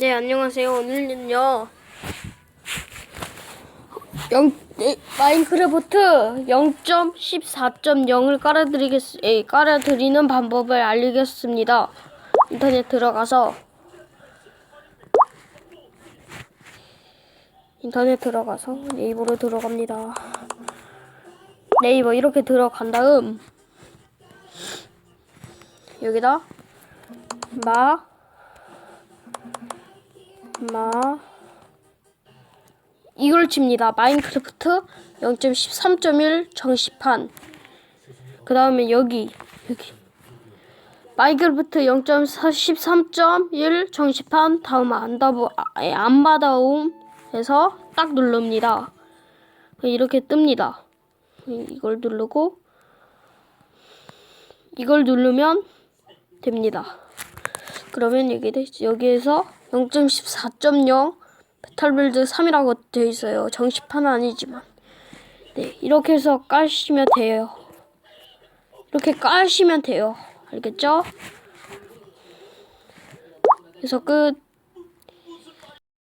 네, 안녕하세요. 오늘은요. 영, 네, 마인크래프트 0.14.0을 깔아드리겠, 에, 깔아드리는 방법을 알리겠습니다. 인터넷 들어가서 인터넷 들어가서 네이버로 들어갑니다. 네이버 이렇게 들어간 다음 여기다 마 마 이걸 칩니다. 마인크래프트 0.13.1 정시판. 그 다음에 여기 여기 마인크래프트 0.13.1 정시판 다음 안다부 아, 안 받아옴 해서 딱 누릅니다. 이렇게 뜹니다. 이걸 누르고 이걸 누르면 됩니다. 그러면 여기 여기에서 0.14.0 배탈빌드 3이라고 되어 있어요. 정식판은 아니지만. 네, 이렇게 해서 까시면 돼요. 이렇게 까시면 돼요. 알겠죠? 그래서 끝.